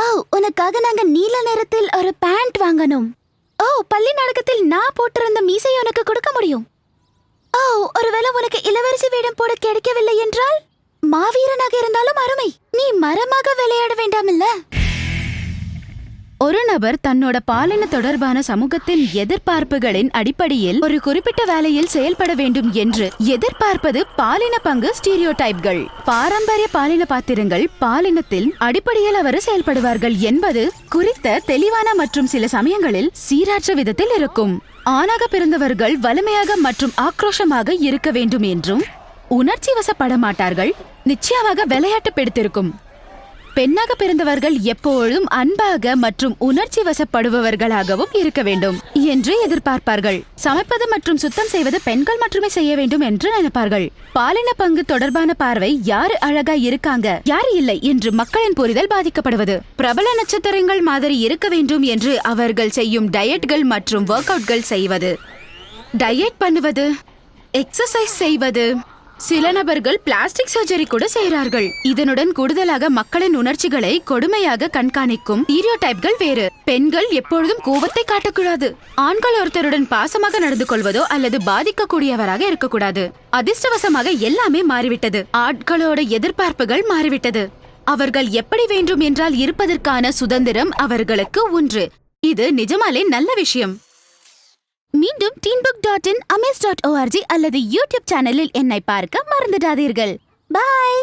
ஓ உனக்காக நாங்க நீல நிறத்தில் ஒரு பேண்ட் வாங்கணும். ஓ பள்ளி நாடகத்தில் நான் போட்டிருந்த மீசையை உனக்கு கொடுக்க முடியும். ஓ ஒருவேளை உனக்கு இளவரசி வேடம் போட கிடைக்கவில்லை என்றால்? மாவீரனாக இருந்தாலும் அருமை. நீ மரமாக விளையாட வேண்டாமில்ல? ஒரு நபர் தன்னோட பாலின தொடர்பான சமூகத்தின் எதிர்பார்ப்புகளின் அடிப்படையில் ஒரு குறிப்பிட்ட வேலையில் செயல்பட வேண்டும் என்று எதிர்பார்ப்பது பாலின பங்கு ஸ்டீரியோடைப்கள். பாரம்பரிய பாலின பாத்திரங்கள் பாலினத்தில் அடிப்படையில் அவர் செயல்படுவார்கள் என்பது குறித்த தெளிவான மற்றும் சில சமயங்களில் சீராற்ற விதத்தில் இருக்கும். ஆணாக பிறந்தவர்கள் வலிமையாக மற்றும் ஆக்ரோஷமாக இருக்க வேண்டும் என்றும் உணர்ச்சி வசப்பட மாட்டார்கள் நிச்சயமாக விளையாட்டு பிடித்திருக்கும். பெண்ணாக பிறந்தவர்கள் எப்பொழுதும் அன்பாக மற்றும் உணர்ச்சி வசப்படுபவர்களாகவும் இருக்க வேண்டும் என்று எதிர்பார்ப்பார்கள். சமைப்பது மற்றும் சுத்தம் செய்வது பெண்கள் மட்டுமே செய்ய வேண்டும் என்று நினைப்பார்கள். பாலின பங்கு தொடர்பான பார்வை யாரு அழகா இருக்காங்க யாரு இல்லை என்று மக்களின் புரிதல் பாதிக்கப்படுவது. பிரபல நட்சத்திரங்கள் மாதிரி இருக்க வேண்டும் என்று அவர்கள் செய்யும் டயட்கள் மற்றும் ஒர்க் அவுட்கள் செய்வது. டயட் பண்ணுவது எக்ஸசைஸ் செய்வது சில நபர்கள் பிளாஸ்டிக் சர்ஜரி கூட செய்கிறார்கள் இதனுடன் கூடுதலாக மக்களின் உணர்ச்சிகளை கொடுமையாக கண்காணிக்கும் ஸ்டீரியோடைப்கள் வேறு. பெண்கள் எப்பொழுதும் கோபத்தை காட்டக்கூடாது. ஆண்கள் ஒருத்தருடன் பாசமாக நடந்து கொள்வதோ அல்லது பாதிக்கக்கூடியவராக இருக்கக்கூடாது. அதிர்ஷ்டவசமாக எல்லாமே மாறிவிட்டது. ஆட்களோட எதிர்பார்ப்புகள் மாறிவிட்டது. அவர்கள் எப்படி வேண்டும் என்றால் இருப்பதற்கான சுதந்திரம் அவர்களுக்கு ஒன்று இது நிஜமாலே நல்ல விஷயம். மீண்டும் teenbook dot in amaze dot O R G அல்லது யூடியூப் சேனலில் என்னை பார்க்க மறந்துடாதீர்கள். பாய்